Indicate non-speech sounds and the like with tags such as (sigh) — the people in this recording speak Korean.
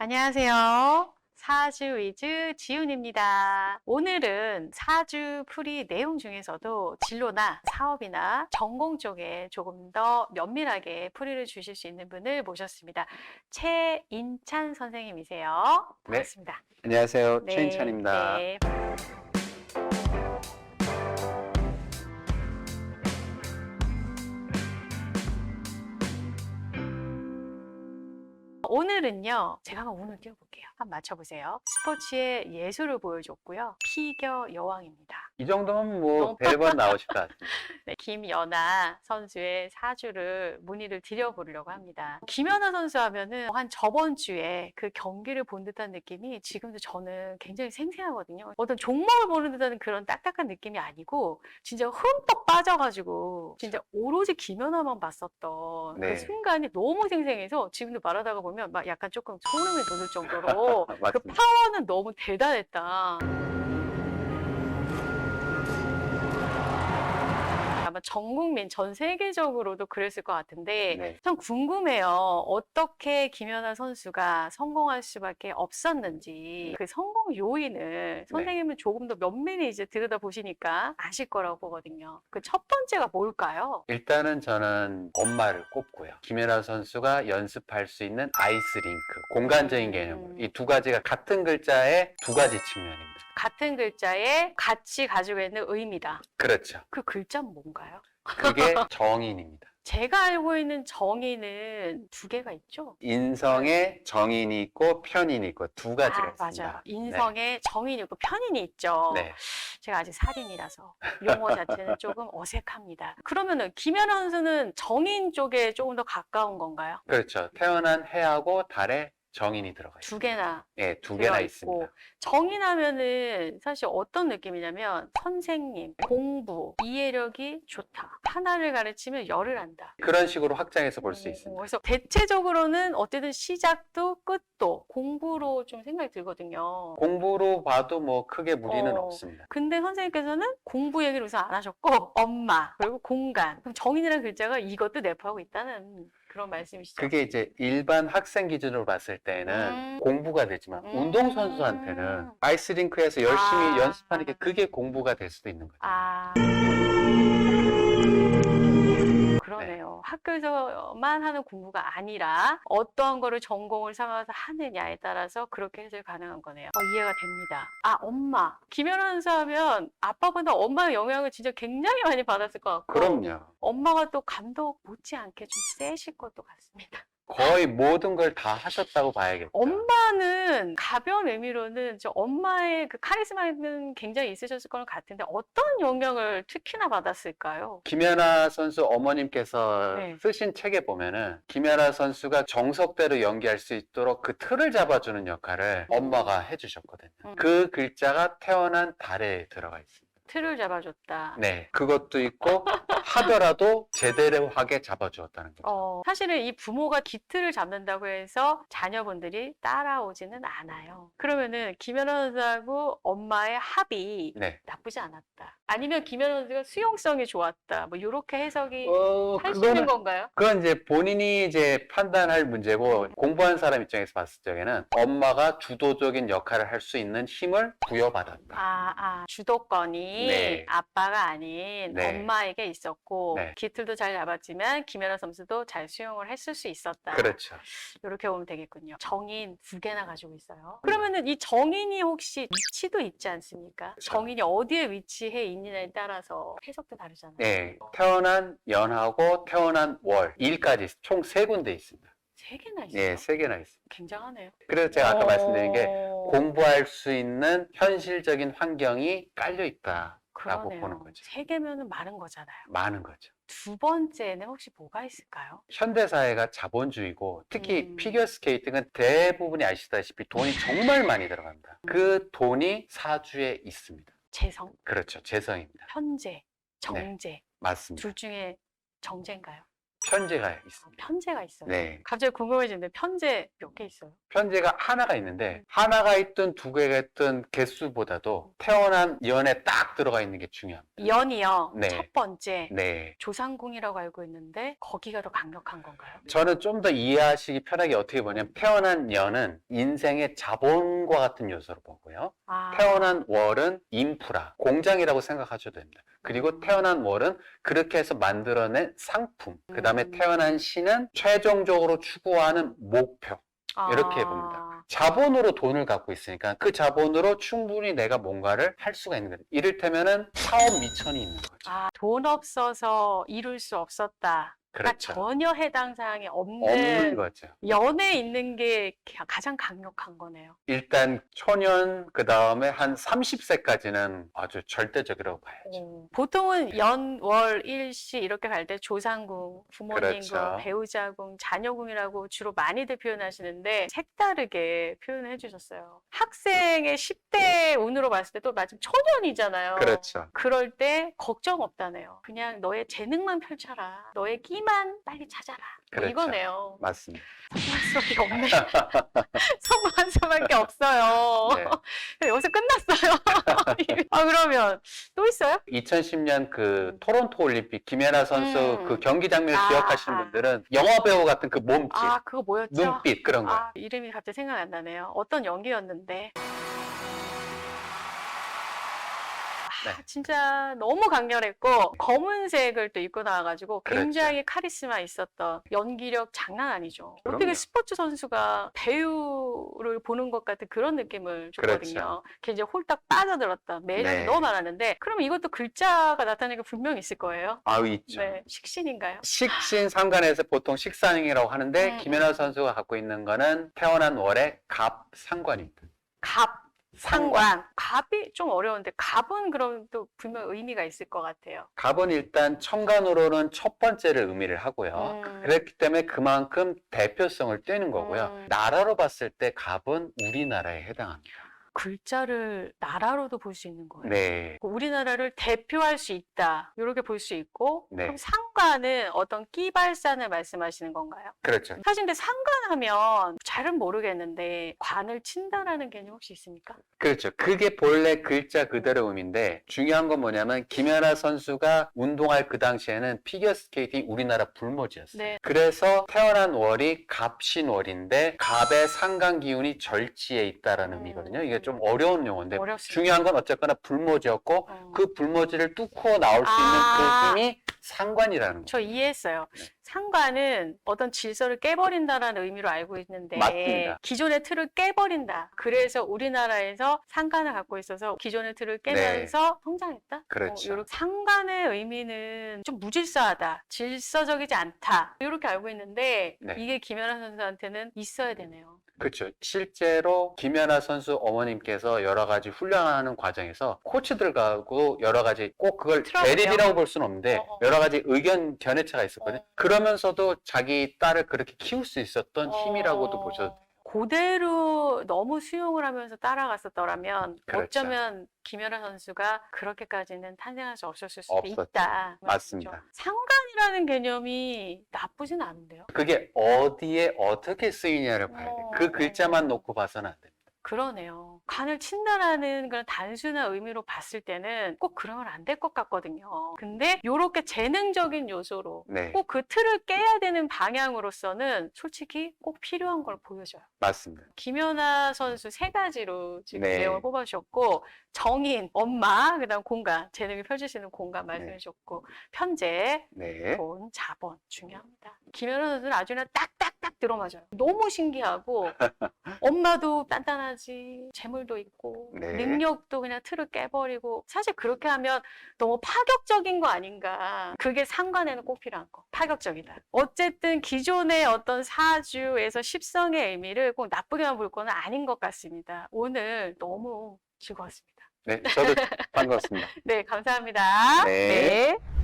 안녕하세요. 사주 위즈 지훈입니다. 오늘은 사주 풀이 내용 중에서도 진로나 사업이나 전공 쪽에 조금 더 면밀하게 풀이를 주실 수 있는 분을 모셨습니다. 최인찬 선생님이세요. 네. 반갑습니다. 안녕하세요. 네, 최인찬입니다. 네. 오늘은요, 제가 한번 운을 띄워볼게요. 한번 맞춰보세요. 스포츠의 예술을 보여줬고요. 피겨 여왕입니다. 이 정도면 뭐 어. 별번 나오실 것 같습니다. (laughs) 네, 김연아 선수의 사주를 문의를 드려보려고 합니다. 김연아 선수 하면은 한 저번 주에 그 경기를 본 듯한 느낌이 지금도 저는 굉장히 생생하거든요. 어떤 종목을 보는 듯한 그런 딱딱한 느낌이 아니고 진짜 흠뻑 빠져가지고 진짜 오로지 김연아만 봤었던 네. 그 순간이 너무 생생해서 지금도 말하다가 보면 막 약간 조금 소름이 돋을 정도로 (laughs) 그. 파워는 너무 대단했다. 아마 전 국민, 전 세계적으로도 그랬을 것 같은데 네. 참 궁금해요. 어떻게 김연아 선수가 성공할 수밖에 없었는지 그 성공 요인을 선생님은 조금 더 면밀히 이제 들여다 보시니까 아실 거라고 보거든요. 그 첫 번째가 뭘까요? 일단은 저는 엄마를 꼽고요. 김연아 선수가 연습할 수 있는 아이스링크, 공간적인 개념으로 음. 이두 가지가 같은 글자의 두 가지 측면입니다. 같은 글자에 같이 가지고 있는 의미다. 그렇죠. 그 글자는 뭔가요? 그게 정인입니다. (laughs) 제가 알고 있는 정의는 두 개가 있죠. 인성에 정인이 있고 편인이 있고 두 가지가 아, 있습니다. 맞아요. 인성에 정인이 있고 편인이 있죠. 네. 제가 아직 살인이라서 용어 자체는 (laughs) 조금 어색합니다. 그러면은 김연아 선수는 정인 쪽에 조금 더 가까운 건가요? 그렇죠. 태어난 해하고 달에 정인이 들어가 있습니다. 두 개나 네, 두 개나 들어있고. 있습니다. 정인하면은 사실 어떤 느낌이냐면 선생님, 공부, 이해력이 좋다. 하나를 가르치면 열을 한다. 그런 식으로 확장해서 볼수 어, 있습니다. 그래서 대체적으로는 어쨌든 시작도 끝도 공부로 좀 생각이 들거든요. 공부로 봐도 뭐 크게 무리는 어. 없습니다. 근데 선생님께서는 공부 얘기를 우선 안 하셨고 엄마 그리고 공간 그럼 정인이라는 글자가 이것도 내포하고 있다는 그런 말씀이시죠? 그게 이제 일반 학생 기준으로 봤을 때는 음. 공부가 되지만 음. 운동선수한테는 아이스링크에서 열심히 아. 연습하는 게 그게 공부가 될 수도 있는 거죠. 아. 학교에서만 하는 공부가 아니라 어떠한 거를 전공을 삼아서 하느냐에 따라서 그렇게 해석이 가능한 거네요. 어, 이해가 됩니다. 아 엄마 김연아 선수 하면 아빠보다 엄마의 영향을 진짜 굉장히 많이 받았을 것 같고 그럼요. 엄마가 또 감독 못지않게 좀 세실 것도 같습니다. 거의 모든 걸 다 하셨다고 봐야겠죠. 엄마는 가벼운 의미로는 저 엄마의 그 카리스마는 굉장히 있으셨을 것 같은데 어떤 영향을 특히나 받았을까요? 김연아 선수 어머님께서 네. 쓰신 책에 보면은 김연아 선수가 정석대로 연기할 수 있도록 그 틀을 잡아주는 역할을 엄마가 해주셨거든요. 음. 그 글자가 태어난 달에 들어가 있습니다. 틀을 잡아줬다. 네, 그것도 있고 하더라도 제대로 하게 잡아주었다는 거죠. 어, 사실은 이 부모가 기틀을 잡는다고 해서 자녀분들이 따라오지는 않아요. 그러면은 김연아 선수하고 엄마의 합이 네. 나쁘지 않았다. 아니면 김연아 선수가 수용성이 좋았다. 뭐 이렇게 해석이 어, 할 수 있는 그거는 건가요? 그건 이제 본인이 이제 판단할 문제고 공부한 사람 입장에서 봤을 적에는 엄마가 주도적인 역할을 할 수 있는 힘을 부여받았다. 아, 아, 주도권이 네. 아빠가 아닌 네. 엄마에게 있었고 네. 기틀도 잘 잡았지만 김연아 선수도 잘 수용을 했을 수 있었다. 그렇죠. 이렇게 보면 되겠군요. 정인 두 개나 가지고 있어요. 그러면은 이 정인이 혹시 위치도 있지 않습니까? 정인이 어디에 위치해 있느냐에 따라서 해석도 다르잖아요. 네, 태어난 연하고 태어난 월 일까지 총 세 군데 있습니다. 세 개나 있어요. 예, 세 개나 있습니다. 굉장하네요. 그래서 제가 아까 말씀드린 게 어, 공부할 수 있는 현실적인 환경이 깔려 있다라고 그러네요. 보는 거죠. 세 개면은 많은 거잖아요. 많은 거죠. 두 번째는 혹시 뭐가 있을까요? 현대 사회가 자본주의고 특히 음. 피겨 스케이팅은 대부분이 아시다시피 돈이 정말 많이 들어갑니다. 그 돈이 사주에 있습니다. 재성, 그렇죠. 재성입니다. 현재, 정제 맞습니다. 둘 중에 정제인가요? 편제가 있습니다. 편제가 있어요. 네. 갑자기 궁금해지는데 편제 몇 개 있어요? 편제가 하나가 있는데 하나가 있든 두 개가 있든 개수보다도 태어난 연에 딱 들어가 있는 게 중요합니다. 연이요. 네. 첫 번째 네. 조상궁이라고 알고 있는데 거기가 더 강력한 건가요? 저는 좀 더 이해하시기 편하게 어떻게 보냐면 태어난 연은 인생의 자본과 같은 요소로 보고요. 아, 태어난 월은 인프라, 공장이라고 생각하셔도 됩니다. 그리고 태어난 월은 그렇게 해서 만들어낸 상품, 그 다음에 음. 태어난 신은 최종적으로 추구하는 목표. 이렇게 아, 봅니다. 자본으로 돈을 갖고 있으니까 그 자본으로 충분히 내가 뭔가를 할 수가 있는 거예요. 이를테면은 사업 미천이 있는 거죠. 아, 돈 없어서 이룰 수 없었다. 그러니까 그렇죠. 전혀 해당 사항이 없는 거죠. 연에 있는 게 가장 강력한 거네요. 일단 초년 그 다음에 한 30세까지는 아주 절대적이라고 봐야죠. 어, 보통은 연, 월, 일시 이렇게 갈 때 조상궁, 부모님궁, 그렇죠. 배우자궁, 자녀궁이라고 주로 많이들 표현하시는데 색다르게 표현을 해주셨어요. 학생의 10대 운으로 봤을 때 또 마침 초년이잖아요. 그렇죠. 그럴 때 걱정 없다네요. 그냥 너의 재능만 펼쳐라. 너의 끼만 빨리 찾아라. 뭐 그렇죠. 이거네요. 맞습니다. 수밖에 없네. (laughs) 성공할 수밖에 없어요. 네. (laughs) 여기서 끝났어요. (laughs) 아 그러면 또 있어요? 2010년 그 토론토 올림픽 김연아 선수 음. 그 경기 장면을 아, 기억하시는 아. 분들은 영화 배우 같은 그 몸짓, 아 그거 뭐였죠? 눈빛 그런 거. 아 이름이 갑자기 생각 안 나네요. 어떤 연기였는데. 아, 네. 진짜 너무 강렬했고 검은색을 또 입고 나와가지고. 굉장히 카리스마 있었던 연기력 장난 아니죠. 어떻게 그럼요. 스포츠 선수가 배우를 보는 것 같은 그런 느낌을 줬거든요. 그렇죠. 굉장히 홀딱 빠져들었다. 매력이 네. 너무 많았는데 그럼 이것도 글자가 나타나는 게 분명히 있을 거예요. 아우 있죠. 네, 식신인가요? 식신 상관에서 보통 식상이라고 하는데 음, 김연아 선수가 갖고 있는 거는 태어난 월의 갑 상관입니다. 갑, 상관. 갑이 좀 어려운데 갑은 그럼 또 분명 의미가 있을 것 같아요. 갑은 일단 천간으로는 첫 번째를 의미를 하고요. 음. 그렇기 때문에 그만큼 대표성을 떼는 거고요. 음. 나라로 봤을 때 갑은 우리나라에 해당합니다. 글자를 나라로도 볼 수 있는 거예요. 네. 우리나라를 대표할 수 있다. 이렇게 볼 수 있고 네. 그럼 상관은 어떤 끼발산을 말씀하시는 건가요? 그렇죠. 사실 근데 상관하면 잘은 모르겠는데 관을 친다라는 개념 혹시 있습니까? 그렇죠. 그게 본래 글자 그대로 의미인데 중요한 건 뭐냐면 김연아 선수가 운동할 그 당시에는 피겨 스케이팅 우리나라 불모지였어요. 네. 그래서 태어난 월이 갑신월인데 갑의 상관 기운이 절지에 있다라는 음. 의미거든요. 이게 좀 어려운 용어인데 어렵습니다. 중요한 건 어쨌거나 불모지였고 어. 그 불모지를 뚫고 나올 수 있는 아. 그 힘이 상관이라는 거. 저 이해했어요. 네. 상관은 어떤 질서를 깨버린다라는 의미로 알고 있는데 맞습니다. 기존의 틀을 깨버린다. 그래서 우리나라에서 상관을 갖고 있어서 기존의 틀을 깨면서 성장했다. 네. 그렇죠. 어, 요렇게 상관의 의미는 좀 무질서하다, 질서적이지 않다 이렇게 알고 있는데 네. 이게 김연아 선수한테는 있어야 되네요. 그렇죠. 실제로 김연아 선수 어머님께서 여러 가지 훈련하는 과정에서 코치들하고 여러 가지 꼭 그걸 트러블이요? 대립이라고 볼 수는 없는데 어, 어. 여러 가지 의견 견해차가 있었거든요. 어. 그러면서도 자기 딸을 그렇게 키울 수 있었던 어, 힘이라고도 보셔도 돼요. 그대로 너무 수용을 하면서 따라갔었더라면 그렇죠. 어쩌면 김연아 선수가 그렇게까지는 탄생할 수 없었을 수도 없었죠. 있다. 맞습니다. 말씀이죠. 상관이라는 개념이 나쁘진 않은데요. 그게 어디에 어떻게 쓰이냐를 봐야 돼요. 어. 그 글자만 놓고 봐서는 안 됩니다. 그러네요. 간을 친다라는 그런 단순한 의미로 봤을 때는 꼭 그러면 안 될 것 같거든요. 근데 이렇게 재능적인 요소로 네, 꼭 그 틀을 깨야 되는 방향으로서는 솔직히 꼭 필요한 걸 보여줘요. 맞습니다. 김연아 선수 세 가지로 지금 네. 내용을 뽑아주셨고 정인, 엄마, 그다음 공간, 펼칠 수 있는 공간 말씀해 주셨고 편제, 네, 돈, 자본 중요합니다. 김연아 선수는 아주 그냥 딱 들어맞아요. 너무 신기하고 (laughs) 엄마도 단단하지, 재물도 있고 네. 능력도 그냥 틀을 깨버리고 사실 그렇게 하면 너무 파격적인 거 아닌가. 그게 상관에는 꼭 필요한 거. 파격적이다. 어쨌든 기존의 어떤 사주에서 십성의 의미를 꼭 나쁘게만 볼 거는 아닌 것 같습니다. 오늘 너무 즐거웠습니다. 네, 저도 (laughs) 반갑습니다. 네, 감사합니다. 네. 네.